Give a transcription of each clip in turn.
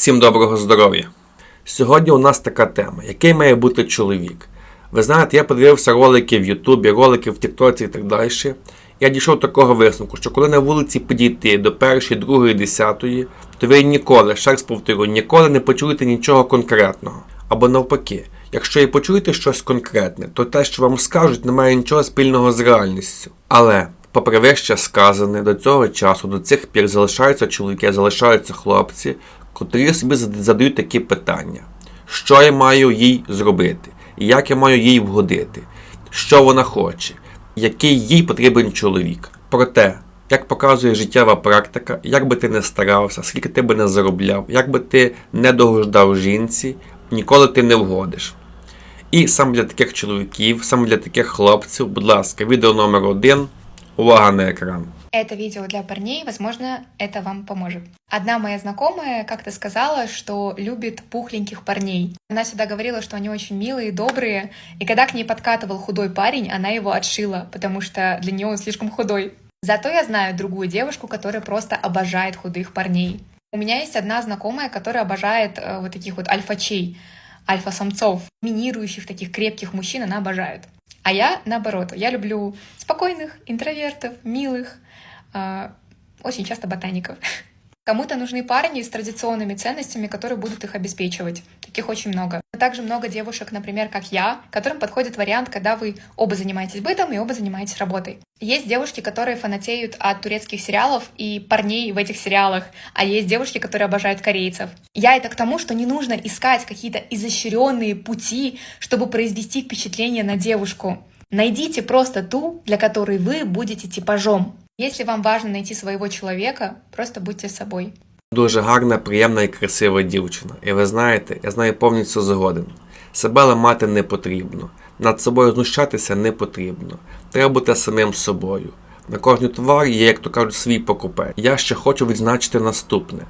Всім доброго здоров'я! Сьогодні у нас така тема: який має бути чоловік? Ви знаєте, я подивився ролики в Ютубі, ролики в Тіктоці і так далі. Я дійшов до такого висновку, що коли на вулиці підійти до першої, другої, десятої, то ви ніколи, ще раз повторю, ніколи не почуєте нічого конкретного. Або навпаки, якщо і почуєте щось конкретне, то те, що вам скажуть, не має нічого спільного з реальністю. Але, попри вище сказане, до цього часу, до цих пір залишаються чоловіки, залишаються хлопці, котрі собі задають такі питання: що я маю їй зробити, як я маю їй вгодити, що вона хоче, який їй потрібен чоловік. Проте, як показує життєва практика, як би ти не старався, скільки ти би не заробляв, як би ти не догождав жінці, ніколи ти не вгодиш. І саме для таких чоловіків, саме для таких хлопців, будь ласка, відео номер один. Увага на екран. Это видео для парней, возможно, это вам поможет. Одна моя знакомая как-то сказала, что любит пухленьких парней. Она всегда говорила, что они очень милые, добрые, и когда к ней подкатывал худой парень, она его отшила, потому что для нее он слишком худой. Зато я знаю другую девушку, которая просто обожает худых парней. У меня есть одна знакомая, которая обожает э, вот таких вот альфачей, альфа-самцов, доминирующих таких крепких мужчин, она обожает. А я, наоборот, я люблю спокойных, интровертов, милых, э, очень часто ботаников. Кому-то нужны парни с традиционными ценностями, которые будут их обеспечивать. Таких очень много. Но также много девушек, например, как я, которым подходит вариант, когда вы оба занимаетесь бытом и оба занимаетесь работой. Есть девушки, которые фанатеют от турецких сериалов и парней в этих сериалах, а есть девушки, которые обожают корейцев. Я это к тому, что не нужно искать какие-то изощренные пути, чтобы произвести впечатление на девушку. Найдите просто ту, для которой вы будете типажом. Если вам важно найти своего человека, просто будьте собой. Дуже гарна, приємна і красива дівчина. І ви знаєте, я з нею повністю згоден. Себе ламати не потрібно, над собою знущатися не потрібно. Треба бути самим собою. На кожний товар є, як то кажуть, свій покупець. Я ще хочу відзначити наступне.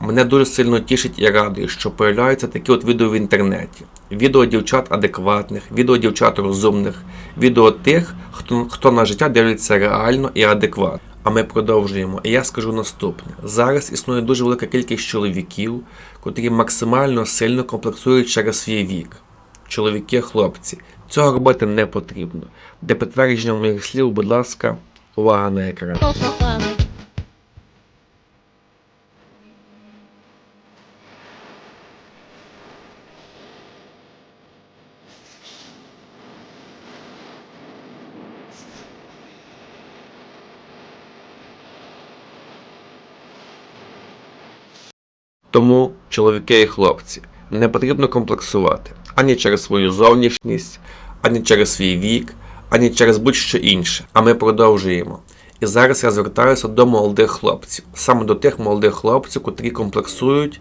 Мене дуже сильно тішить і радує, що появляються такі от відео в інтернеті. Відео дівчат адекватних, відео дівчат розумних, відео тих, хто, хто на життя дивиться реально і адекватно. А ми продовжуємо. І я скажу наступне: зараз існує дуже велика кількість чоловіків, котрі максимально сильно комплексують через свій вік. Чоловіки, хлопці, цього робити не потрібно. Для підтвердження моїх слів, будь ласка, увага на екран. Тому, чоловіки і хлопці, не потрібно комплексувати ані через свою зовнішність, ані через свій вік, ані через будь-що інше. А ми продовжуємо. І зараз я звертаюся до молодих хлопців, саме до тих молодих хлопців, котрі комплексують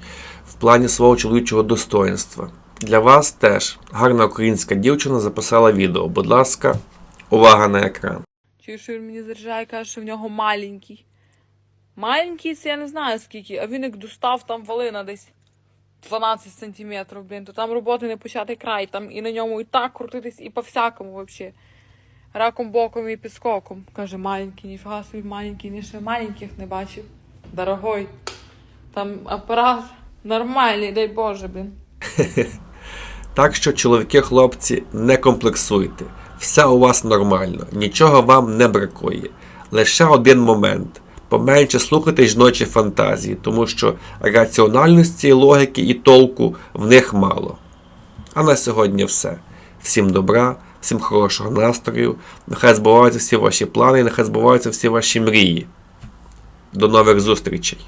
в плані свого чоловічого достоинства. Для вас теж гарна українська дівчина записала відео. Будь ласка, увага на екран. Чую, що він мені заряджає каже, що в нього маленький. Маленький це я не знаю скільки, а він як достав там валина десь 12 сантиметрів, блін, то там роботи не початий край, там і на ньому і так крутитись, і по-всякому вообще. Раком боком і підскоком. Каже, маленький, ніфіга собі маленький, ні ще маленьких не бачив. Дорогой. Там апарат нормальний, дай Боже, блін. Так що, чоловіки, хлопці, не комплексуйте. Все у вас нормально, нічого вам не бракує. Лише один момент. Поменше слухати жіночі фантазії, тому що раціональності, логіки і толку в них мало. А на сьогодні все. Всім добра, всім хорошого настрою. Нехай збуваються всі ваші плани, нехай збуваються всі ваші мрії. До нових зустрічей!